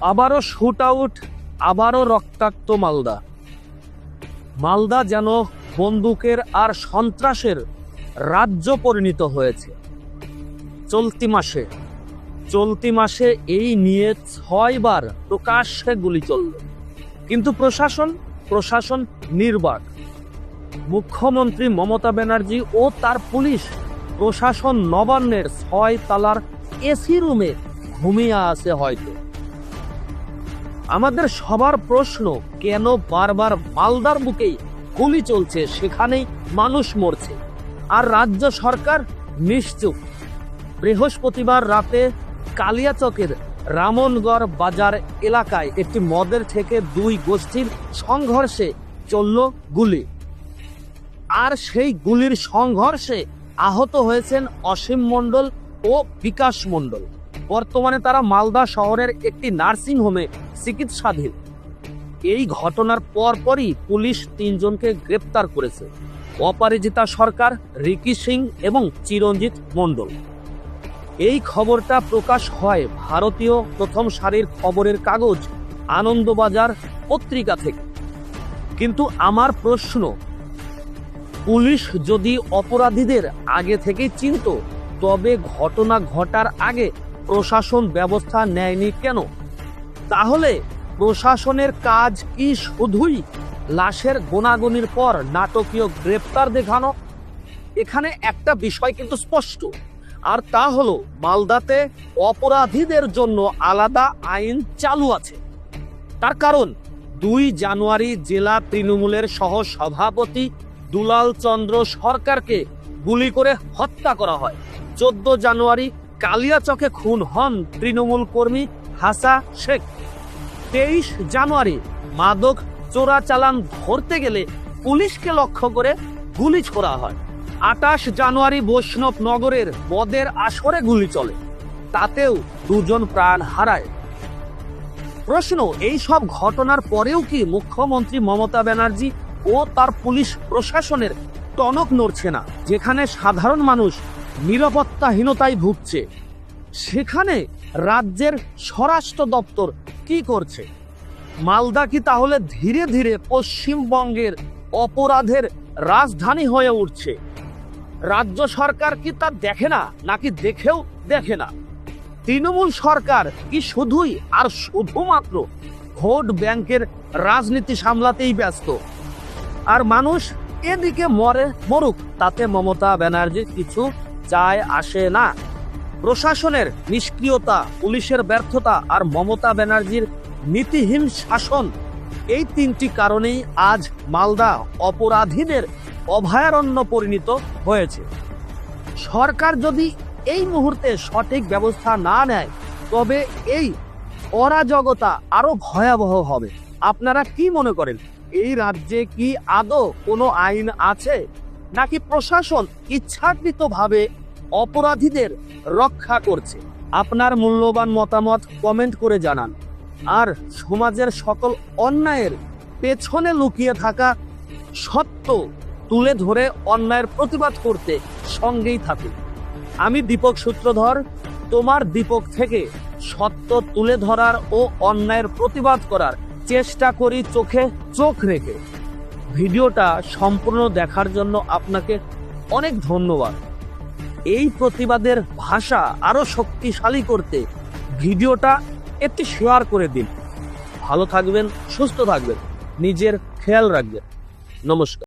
আবারও shoot out আবারও রক্তাক্ত মালদা। মালদা যেন বন্দুকের আর সন্ত্রাসের রাজ্য পরিণত হয়েছে। চলতি মাসে চলতি মাসে এই নিয়ে ছয়বার প্রকাশ্যে গুলি চলল। কিন্তু প্রশাসন প্রশাসন নির্বাক। মুখ্যমন্ত্রী মমতা ব্যানার্জি ও তার পুলিশ, প্রশাসন নবান্নের ছয় তালার এসি রুমে ঘুমিয়ে আছে হয়তো। আমাদের সবার প্রশ্ন, কেন বারবার মালদার বুকেই গুলি চলছে? সেখানেই মানুষ মরছে। আর রাজ্য সরকার নিশ্চুপ। বৃহস্পতিবার রাতে কালিয়াচকের রামনগড় বাজার এলাকায় একটি মদের থেকে দুই গোষ্ঠীর সংঘর্ষে চলল গুলি। আর সেই গুলির সংঘর্ষে আহত হয়েছেন অসীম মণ্ডল ও বিকাশ মণ্ডল। বর্তমানে তারা মালদা শহরের একটি নার্সিং হোমে চিকিৎসাধীন। এই ঘটনার পরপরই পুলিশ তিনজনকে গ্রেপ্তার করেছে। অপরাজিতা সরকার, রিকি সিং এবং চিরঞ্জিত মণ্ডল। এই খবরটা প্রকাশ হয় ভারতীয় প্রথম সারির খবরের কাগজ আনন্দবাজার পত্রিকা থেকে। কিন্তু আমার প্রশ্ন, পুলিশ যদি অপরাধীদের আগে থেকেই চিনত, তবে ঘটনা ঘটার আগে প্রশাসন ব্যবস্থা নেয়নি কেন? তাহলে প্রশাসনের কাজ কি শুধুই লাশের গোনাগুনির পর নাটকীয় গ্রেপ্তার দেখানো? এখানে একটা বিষয় কিন্তু স্পষ্ট, আর তা হলো মালদাতে অপরাধীদের জন্য আলাদা আইন চালু আছে। তার কারণ, দুই জানুয়ারি জেলা তৃণমূলের সহ সভাপতি দুলাল চন্দ্র সরকারকে গুলি করে হত্যা করা হয়। চোদ্দ জানুয়ারি কালিয়াচকে খুন হন তৃণমূল কর্মী হাসা শেখ। তেইশ জানুয়ারি মাদক চোরাচালান ধরতে গেলে পুলিশকে লক্ষ্য করে গুলি ছোড়া হয়। আটাশ জানুয়ারি বৈষ্ণব নগরের মদের আসরে গুলি চলে, তাতেও দুজন প্রাণ হারায়। প্রশ্ন, এই সব ঘটনার পরেও কি মুখ্যমন্ত্রী মমতা ব্যানার্জি ও তার পুলিশ প্রশাসনের টনক নড়ছে না, যেখানে সাধারণ মানুষ নিরাপত্তাহীনতায় ভুগছে। সেখানে রাজ্যের স্বরাষ্ট্র দপ্তর কি করছে? মালদা কি তাহলে ধীরে ধীরে পশ্চিমবঙ্গের অপরাধের রাজধানী হয়ে উঠছে? রাজ্য সরকার কি তা দেখে না, নাকি দেখেও দেখে না? তৃণমূল সরকার কি শুধুই আর শুধুমাত্র ভোট ব্যাংকের রাজনীতি সামলাতেই ব্যস্ত? আর মানুষ এদিকে মরে মরুক, তাতে মমতা ব্যানার্জির কিছু যায়, আসে না। প্রশাসনের নিষ্ক্রিয়তা, পুলিশের ব্যর্থতা আর মমতা ব্যানার্জির নীতিহীন শাসন, এই তিনটি কারণেই আজ মালদা অপরাধীদের অভয়ারণ্য পরিণত হয়েছে। সরকার যদি এই মুহূর্তে সঠিক ব্যবস্থা না নেয়, তবে এই অরাজকতা আরও ভয়াবহ হবে। আপনারা কি মনে করেন, এই রাজ্যে কি আদৌ কোনো আইন আছে? নাকি প্রশাসন ইচ্ছাকৃতভাবে অপরাধীদের রক্ষা করছে। আপনার মূল্যবান মতামত কমেন্ট করে জানান। আর সমাজের সকল অন্যায়ের পেছনে লুকিয়ে থাকা সত্য তুলে ধরে অন্যায়ের প্রতিবাদ করতে সঙ্গেই থাকুন। আমি দীপক সূত্রধর, তোমার দীপক থেকে সত্য তুলে ধরার ও অন্যায়ের প্রতিবাদ করার চেষ্টা করি চোখে চোখ রেখে। ভিডিওটা সম্পূর্ণ দেখার জন্য আপনাকে অনেক ধন্যবাদ। এই প্রতিবাদের ভাষা আরও শক্তিশালী করতে ভিডিওটা একটি শেয়ার করে দিন। ভালো থাকবেন, সুস্থ থাকবেন, নিজের খেয়াল রাখবেন। নমস্কার।